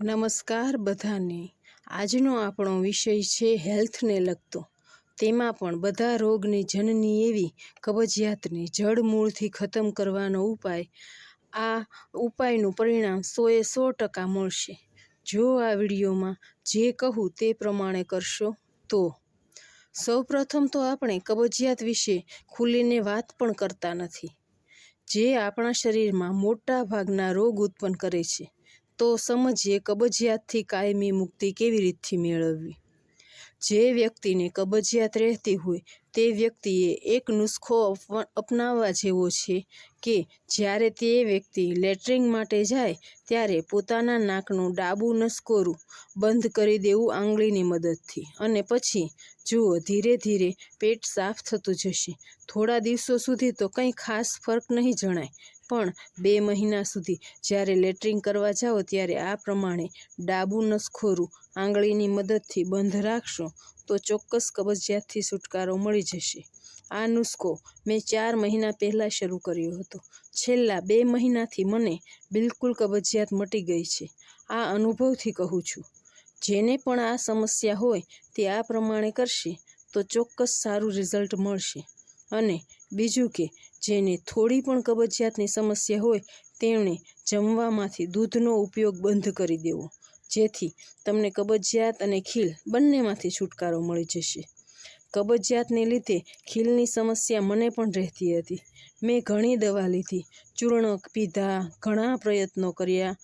નમસ્કાર બધાને. આજનો આપણો વિષય છે હેલ્થને લગતો. તેમાં પણ બધા રોગની જનની એવી કબજિયાતને જડમૂળથી ખતમ કરવાનો ઉપાય, આ ઉપાયનું પરિણામ સોએ સો ટકા મળશે. જો આ વિડીયોમાં જે કહું તે પ્રમાણે કરશો તો, સૌપ્રથમ તો આપણે કબજિયાત વિશે ખુલીને વાત પણ કરતા નથી. જે આપણા શરીરમાં મોટા ભાગના રોગ ઉત્પન્ન કરે છે. તો સમજીએ કબજિયાતથી કાયમી મુક્તિ કેવી રીતથી મેળવવી. જે વ્યક્તિને કબજિયાત રહેતી હોય તે વ્યક્તિએ એક નુસ્ખો અપનાવવા જેવો છે કે જ્યારે તે વ્યક્તિ લેટ્રિન માટે જાય ત્યારે પોતાના નાકનું ડાબું નસકોરું બંધ કરી દેવું આંગળીની મદદથી. અને પછી જુઓ, ધીરે ધીરે પેટ સાફ થતું જશે. થોડા દિવસો સુધી તો કંઈ ખાસ ફરક નહીં જણાય. પણ બે મહિના સુધી. જ્યારે લેટ્રિન કરવા જાઓ ત્યારે આ પ્રમાણે ડાબું નસખોરું આંગળીની મદદથી બંધ રાખશો તો ચોક્કસ કબજિયાતથી છુટકારો મળી જશે. આ નુસ્ખો મેં ચાર મહિના પહેલાં શરૂ કર્યો હતો. છેલ્લા બે મહિનાથી મને બિલકુલ કબજિયાત મટી ગઈ છે. આ અનુભવથી કહું છું. જેને પણ આ સમસ્યા હોય તે આ પ્રમાણે કરશે તો ચોક્કસ સારું રિઝલ્ટ મળશે. અને બીજું કે, જેને થોડી પણ કબજિયાતની સમસ્યા હોય તેમણે જમવામાંથી દૂધનો ઉપયોગ બંધ કરી દેવો, જેથી તમને કબજિયાત અને ખીલ બંનેમાંથી છુટકારો મળી જશે. કબજિયાતને લીધે ખીલની સમસ્યા મને પણ રહેતી હતી. મેં ઘણી દવા લીધી ચૂર્ણ પીધા, ઘણા પ્રયત્નો કર્યા,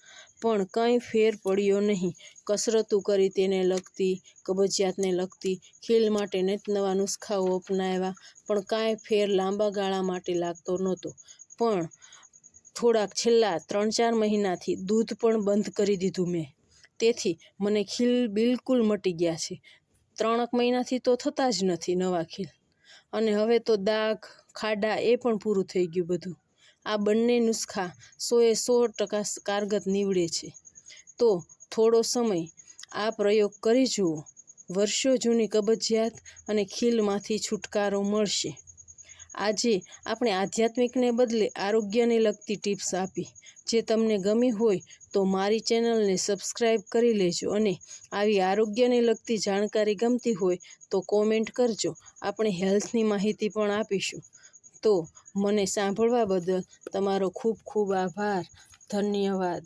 પણ કંઈ ફેર પડ્યો નહીં. કસરતો કરી તેને લગતી, કબજિયાતને લગતી, ખીલ માટે નિત નવા નુસ્ખાઓ અપનાવ્યા, પણ કાંઈ ફેર લાંબા ગાળા માટે લાગતો નહોતો. પણ થોડાક છેલ્લા ત્રણ ચાર મહિનાથી દૂધ પણ બંધ કરી દીધું મેં. તેથી મને ખીલ બિલકુલ મટી ગયા છે. ત્રણેક મહિનાથી તો થતા જ નથી નવા ખીલ. અને હવે તો દાગ, ખાડા એ પણ પૂરું થઈ ગયું બધું. આ બંને નુસ્ખા સોએ સો ટકા કારગત નીવડે છે. તો થોડો સમય આ પ્રયોગ કરી જુઓ. વર્ષો જૂની કબજિયાત અને ખીલમાંથી છુટકારો મળશે. આજે આપણે આધ્યાત્મિકને બદલે આરોગ્યને લગતી ટિપ્સ આપી. જે તમને ગમી હોય તો મારી ચેનલને સબસ્ક્રાઈબ કરી લેજો અને આવી આરોગ્યને લગતી જાણકારી ગમતી હોય તો કોમેન્ટ કરજો. આપણે હેલ્થની માહિતી પણ આપીશું. તો મને સાંભળવા બદલ તમારો ખૂબ ખૂબ આભાર. ધન્યવાદ.